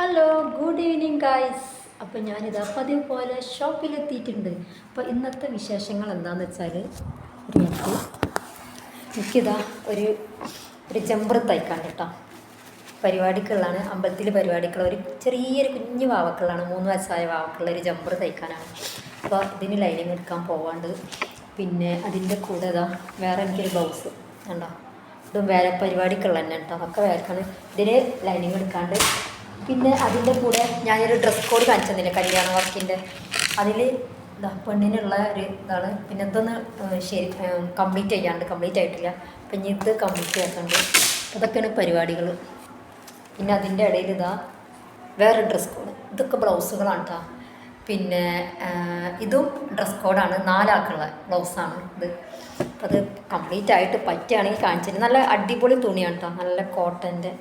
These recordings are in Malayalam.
ഹലോ ഗുഡ് ഈവനിങ് ഗായ്സ് അപ്പോൾ ഞാനിത് പതിവ് പോലെ ഷോപ്പിലെത്തിയിട്ടുണ്ട് അപ്പോൾ ഇന്നത്തെ വിശേഷങ്ങൾ എന്താണെന്ന് വെച്ചാൽ മിനിറ്റ് എനിക്കിതാ ഒരു ഒരു ജമ്പർ തയ്ക്കാൻ കേട്ടോ. പരിപാടിക്കുള്ളതാണ്. അമ്പലത്തിൽ പരിപാടിക്കുള്ള ഒരു ചെറിയൊരു കുഞ്ഞു വാവക്കളാണ് മൂന്ന് വയസ്സായ വാവക്കുള്ള ഒരു ജമ്പർ തയ്ക്കാനാണ്. അപ്പോൾ ഇതിന് ലൈനിങ് എടുക്കാൻ പോവാണ്ട്. പിന്നെ അതിന്റെ കൂടെ ഇതാ വേറെ എനിക്കൊരു ബ്ലൗസ് കണ്ടോ? ഇതും വേറെ പരിപാടിക്കുള്ള തന്നെ കേട്ടോ. ഒക്കെ വേർക്കാണ് ഇതിന് ലൈനിങ് എടുക്കാണ്ട് പിന്നെ അതിന്റെ കൂടെ ഞാനൊരു ഡ്രസ് കോഡ് കാണിച്ചു തന്നില്ല കല്യാണ വർക്കിന്റെ. അതിൽ പെണ്ണിനുള്ള ഒരു ഇതാണ്. പിന്നെ ഇതൊന്ന് ശരി കംപ്ലീറ്റ് ചെയ്യാണ്ട് കംപ്ലീറ്റ് ആയിട്ടില്ല. അപ്പം ഇനി ഇത് കംപ്ലീറ്റ് ആക്കാണ്ട് അതൊക്കെയാണ് പരിപാടികൾ പിന്നെ അതിന്റെ ഇടയിൽ ഇതാ വേറെ ഡ്രസ് കോഡ് ഇതൊക്കെ ബ്ലൗസുകളാണ് കേട്ടോ പിന്നെ ഇതും ഡ്രസ് കോഡാണ് നാലാക്കുള്ള ബ്ലൗസാണ് ഇത്. അപ്പം അത് കംപ്ലീറ്റ് ആയിട്ട് പറ്റുകയാണെങ്കിൽ കാണിച്ചിട്ട് നല്ല അടിപൊളി തുണിയാണ് കേട്ടോ നല്ല കോട്ടന്റെ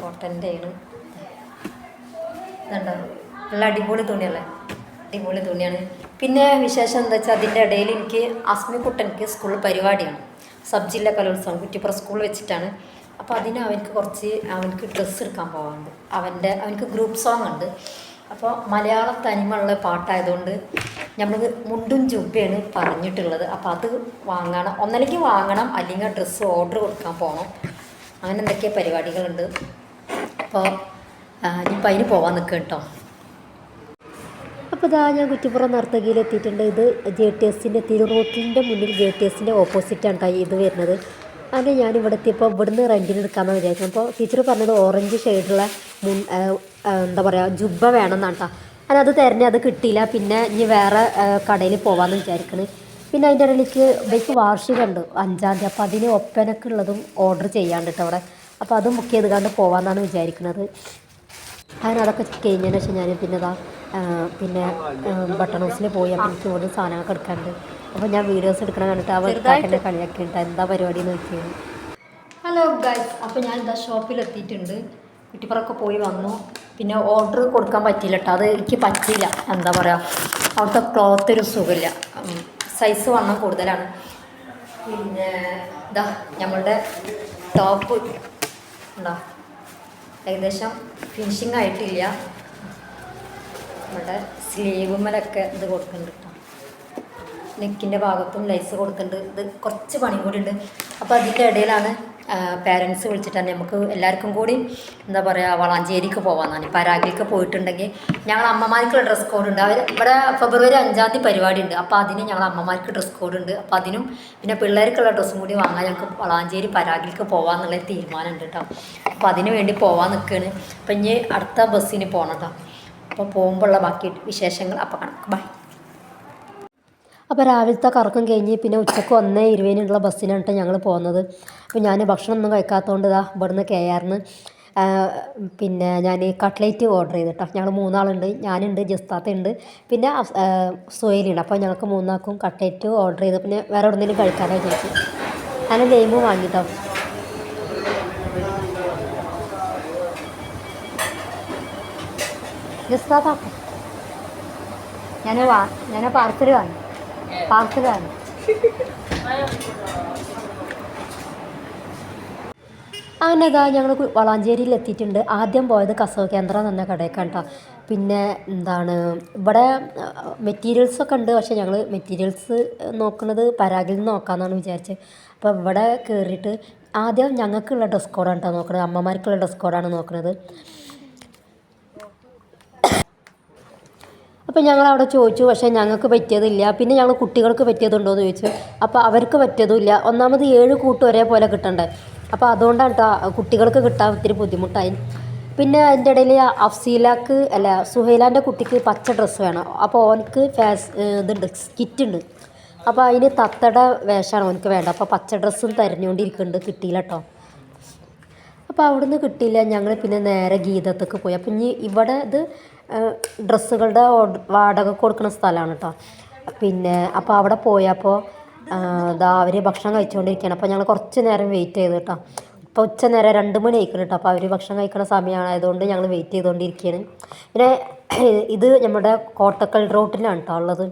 കോട്ടന്റെ ആണ് ഇതുണ്ടോ നല്ല അടിപൊളി തുണിയല്ലേ? അടിപൊളി തുണിയാണ്. പിന്നെ വിശേഷം എന്താ വെച്ചാൽ അതിന്റെ ഇടയിൽ എനിക്ക് അസ്മി കുട്ടനിക്ക് സ്കൂളിൽ പരിപാടിയാണ്. സബ് ജില്ലാ കലോത്സവം കുറ്റിപ്പുറം സ്കൂൾ വെച്ചിട്ടാണ്. അപ്പോൾ അതിന് അവനക്ക് കുറച്ച് അവനക്ക് ഡ്രസ്സ് എടുക്കാൻ പോകാനുണ്ട് അവന്റെ അവനക്ക് ഗ്രൂപ്പ് സോങ് ഉണ്ട്. അപ്പോൾ മലയാള തനിമയുള്ള പാട്ടായതുകൊണ്ട് നമ്മൾ മുണ്ടും ജുബയാണ് പറഞ്ഞിട്ടുള്ളത്. അപ്പോൾ അത് വാങ്ങണം. ഒന്നല്ലെങ്കിൽ വാങ്ങണം അല്ലെങ്കിൽ ഡ്രസ്സ് ഓർഡർ കൊടുക്കാൻ പോകണം അങ്ങനെ എന്തൊക്കെ പരിപാടികളുണ്ട്. അപ്പോൾ ഇനിയിപ്പോൾ അതിന് പോവാൻ നിൽക്കുക കേട്ടോ. അപ്പോൾ ഇതാ ഞാൻ കുറ്റിപ്പുറം നർത്തകിയിൽ എത്തിയിട്ടുണ്ട് ഇത് ജെ ടി എസിന്റെ തിരുറോട്ടിന്റെ മുന്നിൽ ജെ ടി എസിന്റെ ഓപ്പോസിറ്റാണ് കേട്ടോ ഇത് വരുന്നത്. അങ്ങനെ ഞാൻ ഇവിടെ എത്തിയപ്പോൾ ഇവിടുന്ന് റെന്റിന് എടുക്കാമെന്ന് വിചാരിച്ചു അപ്പോൾ ടീച്ചർ പറഞ്ഞത് ഓറഞ്ച് ഷെയ്ഡുള്ള മുൻ എന്താ പറയുക ജുബ്ബ വേണമെന്നാണ് കേട്ടോ അങ്ങനെ അത് തിരഞ്ഞ് അത് കിട്ടിയില്ല. പിന്നെ ഇനി വേറെ കടയിൽ പോകാമെന്ന് വിചാരിക്കണ്. പിന്നെ അതിന്റെ ഇടയിലേക്ക് ഇവയ്ക്ക് വാർഷികമുണ്ട് അഞ്ചാം തീയതി. അപ്പോൾ അതിന് ഒപ്പനൊക്കെ ഉള്ളതും ഓർഡർ ചെയ്യാണ്ട് കേട്ടോ അവിടെ അപ്പോൾ അതും ബുക്ക് ചെയ്ത് കണ്ട് പോകാമെന്നാണ് വിചാരിക്കുന്നത് അങ്ങനെ അതൊക്കെ കഴിഞ്ഞതിന് ശേഷം ഞാൻ പിന്നെ ഇതാ ആ, പിന്നെ ബട്ടൺ ഹൗസിൽ പോയി. അപ്പം എനിക്ക് ഓരോ സാധനങ്ങളൊക്കെ എടുക്കാറുണ്ട് അപ്പോൾ ഞാൻ വീഡിയോസ് എടുക്കണം കണ്ടിട്ട് അവർ കാക്കന്റെ കളിയൊക്കെ ഉണ്ട്. എന്താ പരിപാടി എന്ന് നോക്കിയത് ഹലോ ഗൈസ് അപ്പോൾ ഞാൻ ഇതാ ഷോപ്പിലെത്തിയിട്ടുണ്ട് കുറ്റിപ്പുറമൊക്കെ പോയി വന്നു. പിന്നെ ഓർഡർ കൊടുക്കാൻ പറ്റിയില്ല കേട്ടോ അത് എനിക്ക് പറ്റിയില്ല. എന്താ പറയുക അവിടുത്തെ ക്ലോത്ത് ഒരു സുഖമില്ല. സൈസ് വണ്ണം കൂടുതലാണ്. പിന്നെ ഇതാ നമ്മളുടെ ടോപ്പ് ഉണ്ടോ? ഏകദേശം ഫിനിഷിങ് ആയിട്ടില്ല. നമ്മുടെ സ്ലീവുമ്മലൊക്കെ ഇത് കൊടുക്കുന്നുണ്ട് കേട്ടോ നെക്കിന്റെ ഭാഗത്തും ലൈസ് കൊടുക്കുന്നുണ്ട് ഇത് കുറച്ച് പണിയും കൂടി ഉണ്ട്. അപ്പോൾ അതിന്റെ ഇടയിലാണ് പേരൻസ് വിളിച്ചിട്ടാണ് നമുക്ക് എല്ലാവർക്കും കൂടി എന്താ പറയുക വളാഞ്ചേരിക്ക് പോകാമെന്നാണ് പരാഗിലേക്ക് പോയിട്ടുണ്ടെങ്കിൽ ഞങ്ങൾ അമ്മമാർക്കുള്ള ഡ്രസ് കോഡ് ഉണ്ട്. അവർ ഇവിടെ ഫെബ്രുവരി അഞ്ചാം തീയതി പരിപാടി ഉണ്ട്. അപ്പോൾ അതിന് ഞങ്ങൾ അമ്മമാർക്ക് ഡ്രസ് കോഡ് ഉണ്ട്. അപ്പോൾ അതിനും പിന്നെ പിള്ളേർക്കുള്ള ഡ്രസ്സും കൂടി വാങ്ങാൻ ഞങ്ങൾക്ക് വളാഞ്ചേരി പരാഗിലേക്ക് പോകാമെന്നുള്ള തീരുമാനമുണ്ട് കേട്ടോ. അപ്പോൾ അതിന് വേണ്ടി പോകാൻ നിൽക്കുകയാണ് അപ്പം ഇനി അടുത്ത ബസ്സിന് പോകണം കേട്ടോ അപ്പോൾ പോകുമ്പോഴുള്ള ബാക്കി വിശേഷങ്ങൾ അപ്പോൾ കാണാം. ബൈ അപ്പോൾ രാവിലത്തെ കറക്കം കഴിഞ്ഞ് പിന്നെ ഉച്ചയ്ക്ക് ഒന്നേ ഇരുപതിനുള്ള ബസ്സിനാണ് കേട്ടോ ഞങ്ങൾ പോകുന്നത് അപ്പോൾ ഞാൻ ഭക്ഷണം ഒന്നും കഴിക്കാത്തതുകൊണ്ട് ഇതാ ഇവിടുന്ന് കെ ആറിന് പിന്നെ ഞാൻ കട്ട്ലേറ്റ് ഓർഡർ ചെയ്തു കേട്ടോ ഞങ്ങൾ മൂന്നാളുണ്ട് ഞാനുണ്ട് ജസ്താത്ത ഉണ്ട് പിന്നെ ആ, അപ്പോൾ ഞങ്ങൾക്ക് മൂന്നാൾക്കും കട്ട്ലേറ്റ് ഓർഡർ ചെയ്ത് പിന്നെ വേറെ എവിടെന്നെങ്കിലും കഴിക്കാനായി ചോദിച്ചു ഞാൻ ഗെയിം വാങ്ങിട്ടോ ജസ്താത്ത. ഞാൻ വാ ഞാൻ പാർസൽ വാങ്ങി. പാർസൽ വാങ്ങി അങ്ങനെ ഇതാ ഞങ്ങൾ വളാഞ്ചേരിയിൽ എത്തിയിട്ടുണ്ട്. ആദ്യം പോയത് കസവ കേന്ദ്രം തന്നെ കടയൊക്കെയാണ് കേട്ടോ പിന്നെ എന്താണ് ഇവിടെ മെറ്റീരിയൽസ് ഒക്കെ ഉണ്ട്. പക്ഷേ ഞങ്ങൾ മെറ്റീരിയൽസ് നോക്കുന്നത് പരാഗിൽ നിന്ന് നോക്കാമെന്നാണ് വിചാരിച്ചത് അപ്പോൾ ഇവിടെ കയറിയിട്ട് ആദ്യം ഞങ്ങൾക്കുള്ള ഡ്രസ് കോഡാണ് കേട്ടോ നോക്കുന്നത് അമ്മമാർക്കുള്ള ഡ്രസ് കോഡാണ് നോക്കുന്നത് അപ്പോൾ ഞങ്ങൾ അവിടെ ചോദിച്ചു പക്ഷേ ഞങ്ങൾക്ക് പറ്റിയതില്ല. പിന്നെ ഞങ്ങൾ കുട്ടികൾക്ക് പറ്റിയതുണ്ടോ എന്ന് ചോദിച്ചു. അപ്പോൾ അവർക്ക് പറ്റിയതുമില്ല. ഒന്നാമത് ഏഴ് കൂട്ട് ഒരേപോലെ കിട്ടണ്ടേ. അപ്പോൾ അതുകൊണ്ടാണ് കേട്ടോ കുട്ടികൾക്ക് കിട്ടാൻ ഒത്തിരി ബുദ്ധിമുട്ടായി. പിന്നെ അതിന്റെ ഇടയിൽ അഫ്സീലാക്ക് അല്ല സുഹൈലാന്റെ കുട്ടിക്ക് പച്ച ഡ്രസ്സ് വേണം. അപ്പോൾ ഓനക്ക് ഫാസ് ഇതുണ്ട് സ്കിറ്റ് ഉണ്ട്. അപ്പോൾ അതിന് തത്തട വേഷമാണ് ഓനക്ക് വേണ്ട അപ്പോൾ പച്ച ഡ്രസ്സും തരഞ്ഞുകൊണ്ടിരിക്കുന്നുണ്ട് കിട്ടിയില്ല കേട്ടോ അപ്പോൾ അവിടുന്ന് കിട്ടിയില്ല. ഞങ്ങൾ പിന്നെ നേരെ ഗീതത്തേക്ക് പോയി. അപ്പം ഇനി ഇവിടെ ഇത് ഡ്രസ്സുകളുടെ വാടക കൊടുക്കുന്ന സ്ഥലമാണ് കേട്ടോ പിന്നെ അപ്പോൾ അവിടെ പോയപ്പോൾ ഇതാ അവർ ഭക്ഷണം കഴിച്ചുകൊണ്ടിരിക്കുകയാണ് അപ്പോൾ ഞങ്ങൾ കുറച്ച് നേരം വെയിറ്റ് ചെയ്ത് കേട്ടോ ഇപ്പോൾ ഉച്ച നേരം രണ്ട് മണി ആയിക്കണം കേട്ടോ അപ്പോൾ അവർ ഭക്ഷണം കഴിക്കുന്ന സമയമായതുകൊണ്ട് ഞങ്ങൾ വെയിറ്റ് ചെയ്തുകൊണ്ടിരിക്കുകയാണ് പിന്നെ ഇത് നമ്മുടെ കോട്ടക്കൽ റോട്ടിലാണ് കേട്ടോ ഉള്ളത്.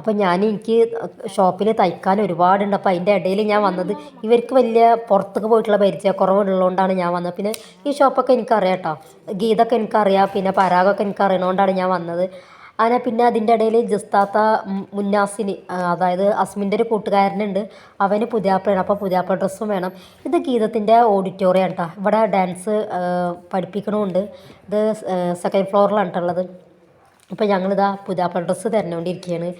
അപ്പോൾ ഞാൻ എനിക്ക് ഷോപ്പിൽ തയ്ക്കാൻ ഒരുപാടുണ്ട്. അപ്പോൾ അതിന്റെ ഇടയിൽ ഞാൻ വന്നത് ഇവർക്ക് വലിയ പുറത്തേക്ക് പോയിട്ടുള്ള പരിചയക്കുറവുള്ളതുകൊണ്ടാണ് ഞാൻ വന്നത്. പിന്നെ ഈ ഷോപ്പൊക്കെ എനിക്കറിയാം കേട്ടോ. ഗീതൊക്കെ എനിക്കറിയാം. പിന്നെ പരാഗൊക്കെ എനിക്കറിയണതുകൊണ്ടാണ് ഞാൻ വന്നത്. അങ്ങനെ പിന്നെ അതിന്റെ ഇടയിൽ ജസ്താത്ത മുന്നാസിന് അതായത് അസ്മിന്റെ ഒരു കൂട്ടുകാരനുണ്ട്. അവന് പുതിയാപ്പളയാണ് അപ്പോൾ പുതിയാപ്പ ഡ്രസ്സും വേണം. ഇത് ഗീതത്തിന്റെ ഓഡിറ്റോറിയം കേട്ടോ. ഇവിടെ ഡാൻസ് പഠിപ്പിക്കണമുണ്ട് ഇത് സെക്കൻഡ് ഫ്ലോറിലാണ് കേട്ടോ ഉള്ളത്. അപ്പോൾ ഞങ്ങളിതാ പുതിയാപ്പ ഡ്രസ്സ് തിരഞ്ഞുകൊണ്ടിരിക്കുകയാണ്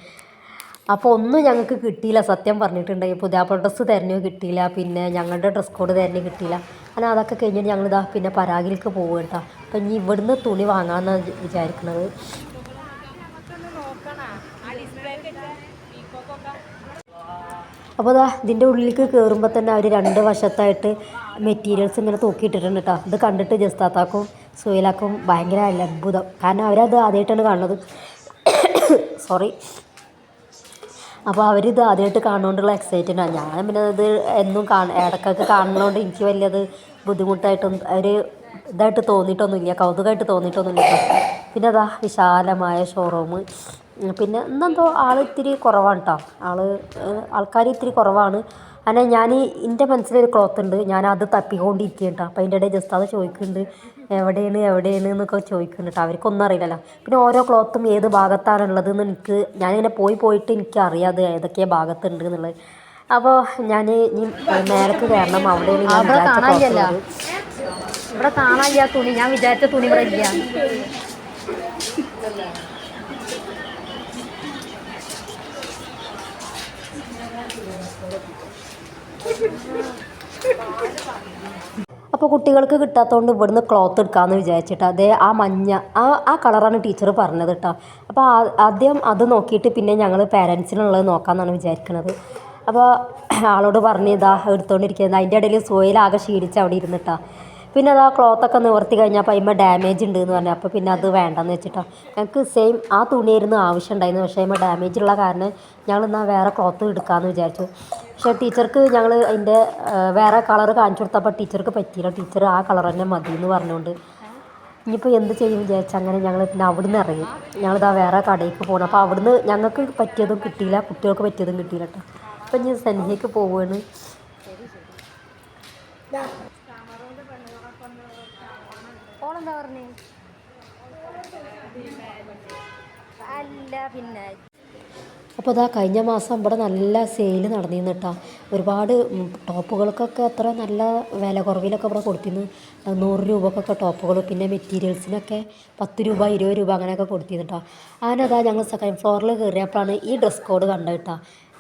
അപ്പോൾ ഒന്നും ഞങ്ങൾക്ക് കിട്ടിയില്ല സത്യം പറഞ്ഞിട്ടുണ്ടെങ്കിൽ പുതിയ ഡ്രസ്സ് തരഞ്ഞു കിട്ടിയില്ല പിന്നെ ഞങ്ങളുടെ ഡ്രസ് കോഡ് തരഞ്ഞു കിട്ടിയില്ല. അങ്ങനെ അതൊക്കെ കഴിഞ്ഞിട്ട് ഞങ്ങളിതാ പിന്നെ പരാഗിലേക്ക് പോകും കേട്ടോ അപ്പം ഇനി ഇവിടുന്ന് തുണി വാങ്ങാമെന്നാണ് വിചാരിക്കുന്നത് അപ്പോൾ അതാ ഇതിന്റെ ഉള്ളിലേക്ക് കയറുമ്പോൾ തന്നെ അവർ രണ്ട് വശത്തായിട്ട് മെറ്റീരിയൽസ് ഇങ്ങനെ തൂക്കിയിട്ടിട്ടുണ്ട് കേട്ടോ ഇത് കണ്ടിട്ട് ജസ്താത്താക്കും സുഹേലാക്കും ഭയങ്കര അത്ഭുതം. കാരണം അവരത് ആദ്യമായിട്ടാണ് കാണുന്നത്. സോറി അപ്പോൾ അവരിത് ആദ്യമായിട്ട് കാണുകൊണ്ടുള്ള എക്സൈറ്റഡ് ആണ് ഞാൻ പിന്നെ ഇത് എന്നും കാണും ഇടയ്ക്കൊക്കെ കാണുന്നതുകൊണ്ട് എനിക്ക് വലിയത് ബുദ്ധിമുട്ടായിട്ടൊന്നും ഒരു ഇതായിട്ട് തോന്നിയിട്ടൊന്നുമില്ല കൗതുകമായിട്ട് തോന്നിയിട്ടൊന്നുമില്ല. പിന്നെ അതാ വിശാലമായ ഷോറൂം പിന്നെ ഇന്നെന്തോ ആൾ ഇത്തിരി കുറവാണ് കേട്ടോ ആൾ ആൾക്കാർ ഇത്തിരി കുറവാണ്. അങ്ങനെ ഞാൻ എന്റെ മനസ്സിലൊരു ക്ലോത്ത് ഉണ്ട് ഞാൻ അത് തപ്പിക്കൊണ്ടിരിക്കുക കേട്ടോ അപ്പോൾ അതിന്റെ ഇടയിൽ ജസ്റ്റ് അത് ചോദിക്കുന്നുണ്ട് എവിടെയാണ് എവിടെയാണ്? എന്നൊക്കെ ചോദിക്കുന്നുണ്ട് കേട്ടോ അവർക്കൊന്നും അറിയില്ലല്ലോ. പിന്നെ ഓരോ ക്ലോത്തും ഏത് ഭാഗത്താണുള്ളത് എന്ന് എനിക്ക് ഞാനിങ്ങനെ പോയി പോയിട്ട് എനിക്ക് അറിയാതെ ഏതൊക്കെ ഭാഗത്തുണ്ട് എന്നുള്ളത്. അപ്പോൾ ഞാൻ ഇനി നേരത്തെ കയറണം. അവിടെയാണ് ഞാൻ അവിടെ. ഇവിടെ കാണാനില്ല തുണി. ഞാൻ വിചാരിച്ച തുണി ഇവിടെ ഇല്ല. അപ്പോൾ കുട്ടികൾക്ക് കിട്ടാത്തതുകൊണ്ട് ഇവിടുന്ന് ക്ലോത്ത് എടുക്കാമെന്ന് വിചാരിച്ചിട്ട് അതേ ആ മഞ്ഞ ആ ആ കളറാണ് ടീച്ചർ പറഞ്ഞത് കേട്ടോ അപ്പോൾ ആദ്യം അത് നോക്കിയിട്ട് പിന്നെ ഞങ്ങൾ പാരൻസിനുള്ളത് നോക്കാമെന്നാണ് വിചാരിക്കുന്നത് അപ്പോൾ ആളോട് പറഞ്ഞ് ഇതാ എടുത്തുകൊണ്ടിരിക്കുന്നത് അതിന്റെ ഇടയിൽ സോയിലാകെ ക്ഷീണിച്ച് അവിടെ ഇരുന്നിട്ടാ പിന്നെ അത് ആ ക്ലോത്തൊക്കെ നിവർത്തി കഴിഞ്ഞപ്പോൾ അതിമ്മ ഡാമേജ് ഉണ്ട് എന്ന് പറഞ്ഞു. അപ്പോൾ പിന്നെ അത് വേണ്ടെന്ന് വെച്ചിട്ടോ. ഞങ്ങൾക്ക് സെയിം ആ തുണിയായിരുന്നു ആവശ്യം ഉണ്ടായിരുന്നു പക്ഷേ അതിമ്മ ഡാമേജ് ഉള്ള കാരണം ഞങ്ങൾ എന്നാൽ വേറെ ക്ലോത്ത് എടുക്കാമെന്ന് വിചാരിച്ചു. പക്ഷേ ടീച്ചർക്ക് ഞങ്ങൾ അതിന്റെ വേറെ കളർ കാണിച്ചു കൊടുത്തപ്പോൾ ടീച്ചർക്ക് പറ്റിയില്ല. ടീച്ചർ ആ കളർ തന്നെ മതി എന്ന് പറഞ്ഞുകൊണ്ട് ഇനിയിപ്പോൾ എന്ത് ചെയ്യും വിചാരിച്ചാൽ അങ്ങനെ ഞങ്ങൾ പിന്നെ അവിടുന്ന് ഇറങ്ങി. ഞങ്ങളിതാ വേറെ കടയിലേക്ക് പോകണം അപ്പോൾ അവിടുന്ന് ഞങ്ങൾക്ക് പറ്റിയതും കിട്ടിയില്ല. കുട്ടികൾക്ക് പറ്റിയതും കിട്ടിയില്ല കേട്ടോ അപ്പം ഞാൻ സന്ധ്യയ്ക്ക് പോവുകയാണ് ഓളെന്താ പറഞ്ഞേ? അല്ല പിന്നെ. അപ്പോൾ അതാ കഴിഞ്ഞ മാസം ഇവിടെ നല്ല സെയിൽ നടന്നിരുന്നു കേട്ടോ ഒരുപാട് ടോപ്പുകൾക്കൊക്കെ അത്ര നല്ല വില കുറവിലൊക്കെ ഇവിടെ കൊടുത്തിരുന്നു. നൂറ് രൂപക്കൊക്കെ ടോപ്പുകൾ പിന്നെ മെറ്റീരിയൽസിനൊക്കെ പത്ത് രൂപ ഇരുപത് രൂപ അങ്ങനെയൊക്കെ കൊടുത്തിരുന്നു കേട്ടോ അങ്ങനെ അതാ ഞങ്ങൾ സെക്കൻഡ് ഫ്ലോറിൽ കയറിയപ്പോഴാണ് ഈ ഡ്രസ് കോഡ് കണ്ടത് കേട്ടോ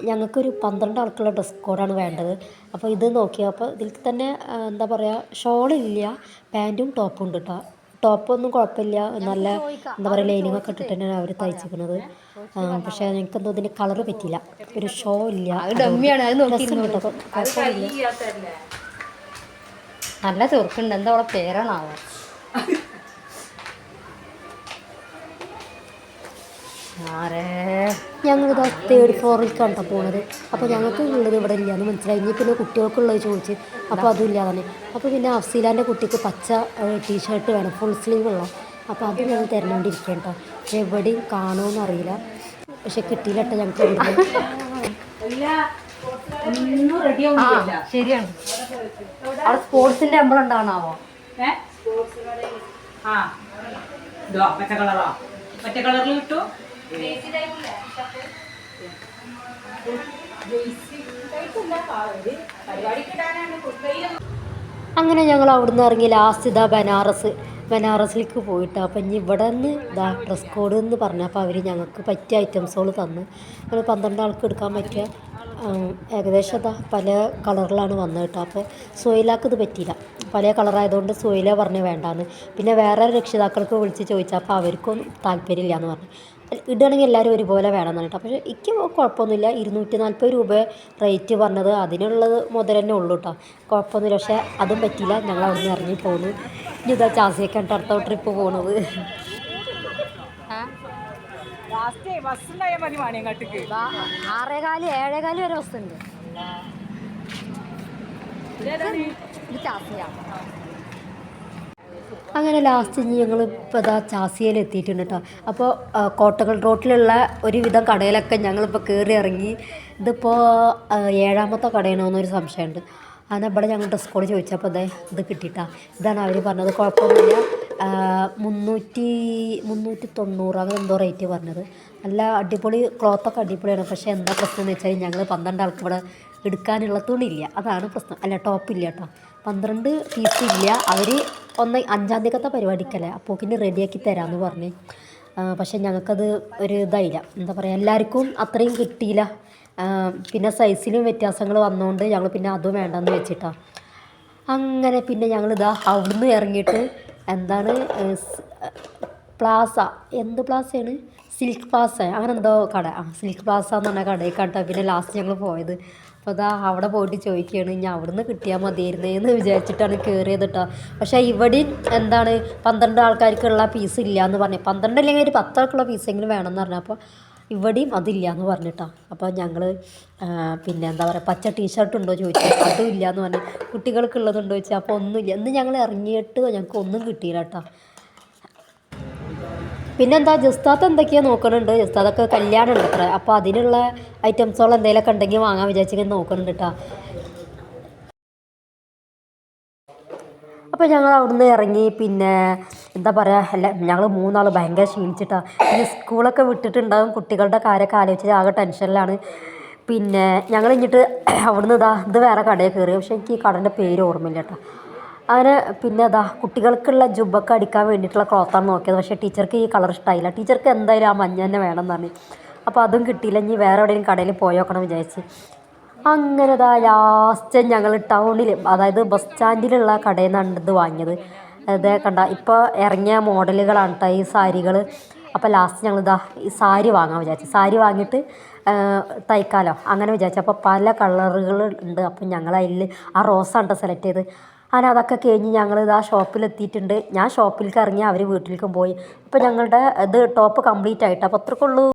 ഞങ്ങൾക്കൊരു പന്ത്രണ്ട് ആൾക്കുള്ള ഡ്രസ് കോഡാണ് വേണ്ടത്. അപ്പോൾ ഇത് നോക്കിയപ്പോൾ ഇതിൽ തന്നെ എന്താ പറയുക ഷോളില്ല പാന്റും ടോപ്പും ഉണ്ട് കേട്ടോ ടോപ്പൊന്നും കുഴപ്പമില്ല. നല്ല എന്താ പറയുക ലൈനിങ്ങൊക്കെ ഇട്ടിട്ട് തന്നെയാണ് അവർ തയ്ച്ചിരിക്കുന്നത്. പക്ഷേ എനിക്ക് എന്തോ കളർ പറ്റില്ല പറ്റിയില്ല. ഒരു ഷോ ഇല്ല. നല്ല ചെറുക്കുണ്ട്. എന്താ അവളെ പേരാണാവോ? ആരേ? ഞങ്ങളിത് തേർഡ് ഫ്ലോറിലേക്കാണ് കേട്ടോ പോണത്. അപ്പോൾ ഞങ്ങൾക്ക് ഉള്ളത് ഇവിടെ ഇല്ല എന്ന് മനസ്സിലായി. ഇനി പിന്നെ കുട്ടികൾക്കുള്ളത് ചോദിച്ച് അപ്പോൾ അതും ഇല്ല തന്നെ അപ്പോൾ പിന്നെ അഫ്സീലാന്റെ കുട്ടിക്ക് പച്ച ടീഷർട്ട് വേണം. ഫുൾ സ്ലീവ് ഉള്ള. അപ്പോൾ അത് ഞങ്ങൾ തിരഞ്ഞുകൊണ്ടിരിക്കുക കേട്ടോ പക്ഷെ എവിടെയും കാണുമെന്ന് അറിയില്ല. പക്ഷെ കിട്ടിയില്ല കേട്ടോ ഞങ്ങൾക്ക് ശരിയാണ്. അവിടെ സ്പോർട്സിന്റെ ഉണ്ടാവണാവോ ഏ? ആ. ഇതോ മറ്റേ കളറാ. മറ്റേ കളറിൽ കിട്ടൂ അങ്ങനെ ഞങ്ങൾ അവിടുന്ന് ഇറങ്ങി ലാസ്റ്റ് ഇതാ ബനാറസ്. ബനാറസിലേക്ക് പോയിട്ട് അപ്പം ഇനി ഇവിടെ നിന്ന് ഇതാ ഡ്രസ് കോഡ് എന്ന് പറഞ്ഞപ്പോൾ അവർ ഞങ്ങൾക്ക് പറ്റിയ ഐറ്റംസുകൾ തന്നു. ഒരു പന്ത്രണ്ട് ആൾക്ക് എടുക്കാൻ പറ്റിയ ഏകദേശം ഇതാ പല കളറിലാണ് വന്നത് കേട്ടോ. അപ്പോൾ സോയിലാക്ക് ഇത് പറ്റിയില്ല. പല കളറായതുകൊണ്ട് സോയില പറഞ്ഞ് വേണ്ടാന്ന്. പിന്നെ വേറെ രക്ഷിതാക്കൾക്ക് വിളിച്ച് ചോദിച്ചാൽ അപ്പോൾ അവർക്കും താല്പര്യമില്ല എന്ന് പറഞ്ഞു. ഇടുകയാണെങ്കിൽ എല്ലാവരും ഒരുപോലെ വേണം എന്നുണ്ട് പക്ഷേ എനിക്ക് കുഴപ്പമൊന്നുമില്ല. ഇരുന്നൂറ്റി നാൽപ്പത് രൂപ റേറ്റ് പറഞ്ഞത് അതിനുള്ളത് മുതൽ തന്നെ ഉള്ളൂ കേട്ടോ. കുഴപ്പമൊന്നുമില്ല. പക്ഷേ അതും പറ്റിയില്ല. ഞങ്ങൾ അവിടെ നിന്ന് ഇറങ്ങി പോകുന്നു ഇനി ഇതാ ചാസിയൊക്കെ അടുത്ത ട്രിപ്പ് പോണത്. ആറേകാൽ ഏഴേകാൽ വരെ ബസ്സുണ്ട്. ഇത് ചാസിയാ. അങ്ങനെ ലാസ്റ്റ് ഞങ്ങൾ ഇപ്പോൾ ഇതാ ചാസിയയിൽ എത്തിയിട്ടുണ്ട് കേട്ടോ അപ്പോൾ കോട്ടകൾ റോട്ടിലുള്ള ഒരുവിധം കടയിലൊക്കെ ഞങ്ങളിപ്പോൾ കയറി ഇറങ്ങി. ഇതിപ്പോൾ ഏഴാമത്തെ കടയാണോ എന്നൊരു സംശയമുണ്ട്. അങ്ങനെ ഇവിടെ ഞങ്ങൾ ഡ്രസ് കോഡ് ചോദിച്ചപ്പോൾ അതെ ഇത് കിട്ടിയിട്ടാ. ഇതാണ് അവർ പറഞ്ഞത്. കുഴപ്പമൊന്നുമില്ല. മുന്നൂറ്റി മുന്നൂറ്റി തൊണ്ണൂറ് അങ്ങനെ എന്തോ റേറ്റ് പറഞ്ഞത്. നല്ല അടിപൊളി ക്ലോത്തൊക്കെ അടിപൊളിയാണ്. പക്ഷേ എന്താ പ്രശ്നം എന്ന് വെച്ചാൽ ഞങ്ങൾ പന്ത്രണ്ട് ആൾക്ക് ഇവിടെ എടുക്കാനുള്ള തുണിയില്ല. അതാണ് പ്രശ്നം. അല്ല ടോപ്പില്ല കേട്ടോ പന്ത്രണ്ട് പീസ് ഇല്ല. അവർ ഒന്ന് അഞ്ചാം തീയതിക്കത്തെ പരിപാടിക്കല്ലേ? അപ്പോൾ പിന്നെ റെഡിയാക്കി തരാമെന്ന് പറഞ്ഞ്. പക്ഷെ ഞങ്ങൾക്കത് ഒരു ഇതായില്ല. എന്താ പറയുക എല്ലാവർക്കും അത്രയും കിട്ടിയില്ല. പിന്നെ സൈസിലും വ്യത്യാസങ്ങൾ വന്നതുകൊണ്ട് ഞങ്ങൾ പിന്നെ അതും വേണ്ടെന്ന് വെച്ചിട്ടാ. അങ്ങനെ പിന്നെ ഞങ്ങൾ ഞങ്ങളിതാ അവിടുന്ന് ഇറങ്ങിയിട്ട് എന്താണ് പ്ലാസ. എന്ത് പ്ലാസയാണ്? Silk Plaza. അങ്ങനെ എന്തോ കട. ആ സിൽക്ക് പ്ലാസ എന്ന് പറഞ്ഞ കടയിൽ കണ്ടാൽ പിന്നെ ലാസ്റ്റ് ഞങ്ങൾ പോയത്. അപ്പോൾ അതാ അവിടെ പോയിട്ട് ചോദിക്കുകയാണ് ഇനി അവിടുന്ന് കിട്ടിയാൽ മതിയായിരുന്നേ എന്ന് വിചാരിച്ചിട്ടാണ് കയറിയത് കേട്ടോ പക്ഷേ ഇവിടെ എന്താണ് പന്ത്രണ്ട് ആൾക്കാർക്കുള്ള പീസ് ഇല്ല എന്ന് പറഞ്ഞു. പന്ത്രണ്ട് അല്ലെങ്കിൽ ഒരു പത്താൾക്കുള്ള പീസെങ്കിലും വേണമെന്ന് പറഞ്ഞു. അപ്പോൾ ഇവിടെയും അതില്ല എന്ന് പറഞ്ഞിട്ടാ അപ്പോൾ ഞങ്ങൾ പിന്നെ എന്താ പറയുക പച്ച ടീഷർട്ട് ഉണ്ടോ ചോദിച്ചു. അതും ഇല്ല എന്ന് പറഞ്ഞു. കുട്ടികൾക്കുള്ളതുണ്ടോ ചോദിച്ചാൽ അപ്പോൾ ഒന്നുമില്ല. ഇന്ന് ഞങ്ങൾ ഇറങ്ങിയിട്ട്? ഞങ്ങൾക്ക് ഒന്നും കിട്ടിയില്ല കേട്ടോ പിന്നെന്താ ജസ്താത്ത് എന്തൊക്കെയാണ് നോക്കണുണ്ട്? ജസ്താത്തൊക്കെ കല്യാണം ഉണ്ട് അത്ര. അപ്പോൾ അതിനുള്ള ഐറ്റംസുകൾ എന്തെങ്കിലുമൊക്കെ ഉണ്ടെങ്കിൽ വാങ്ങാൻ വിചാരിച്ചിങ്ങനെ നോക്കണുണ്ട് കേട്ടോ അപ്പോൾ ഞങ്ങൾ അവിടുന്ന് ഇറങ്ങി പിന്നെ എന്താ പറയുക അല്ല ഞങ്ങൾ മൂന്നാൾ ഭയങ്കര ക്ഷീണിച്ചിട്ടാണ് പിന്നെ സ്കൂളൊക്കെ വിട്ടിട്ടുണ്ടാകും കുട്ടികളുടെ കാര്യമൊക്കെ ആലോചിച്ച് ആകെ ടെൻഷനിലാണ്. പിന്നെ ഞങ്ങൾ ഇങ്ങോട്ട് അവിടുന്ന് ഇതാ ഇത് വേറെ കടയിൽ കയറി. പക്ഷേ എനിക്ക് ഈ കടന്റെ പേര് ഓർമ്മയില്ല കേട്ടോ അങ്ങനെ പിന്നെ അതാ കുട്ടികൾക്കുള്ള ജുബൊക്കെ അടിക്കാൻ വേണ്ടിയിട്ടുള്ള ക്ലോത്താണ് നോക്കിയത്. പക്ഷേ ടീച്ചർക്ക് ഈ കളർ ഇഷ്ടമായില്ല ടീച്ചർക്ക് എന്തായാലും ആ മഞ്ഞ തന്നെ വേണം എന്ന് പറഞ്ഞു അപ്പോൾ അതും കിട്ടിയില്ല. ഇനി വേറെ എവിടെയെങ്കിലും കടയിൽ പോയോക്കണം വിചാരിച്ച്. അങ്ങനെ ദാ ലാസ്റ്റ് ഞങ്ങൾ ടൗണിൽ അതായത് ബസ് സ്റ്റാൻഡിലുള്ള കടയിൽ നിന്നാണ് ഇത് വാങ്ങിയത്. അതേ കണ്ട ഇപ്പോൾ ഇറങ്ങിയ മോഡലുകളാണ് കേട്ടോ ഈ സാരികൾ അപ്പോൾ ലാസ്റ്റ് ഞങ്ങൾ ഇതാ ഈ സാരി വാങ്ങാൻ വിചാരിച്ചു. സാരി വാങ്ങിയിട്ട് തയ്ക്കാലോ. അങ്ങനെ വിചാരിച്ചു. അപ്പോൾ പല കളറുകൾ ഉണ്ട്. അപ്പോൾ ഞങ്ങൾ അതിൽ ആ റോസാണ് സെലക്ട് ചെയ്ത്. അങ്ങനെ അതൊക്കെ കഴിഞ്ഞ് ഞങ്ങൾ ഇതാ ഷോപ്പിലെത്തിയിട്ടുണ്ട്. ഞാൻ ഷോപ്പിലേക്ക് ഇറങ്ങി അവർ വീട്ടിലേക്കും പോയി. അപ്പോൾ ഞങ്ങളുടെ ഇത് ടോപ്പ് കംപ്ലീറ്റ് ആയിട്ട് അപ്പോൾ അത്രക്കുള്ളൂ.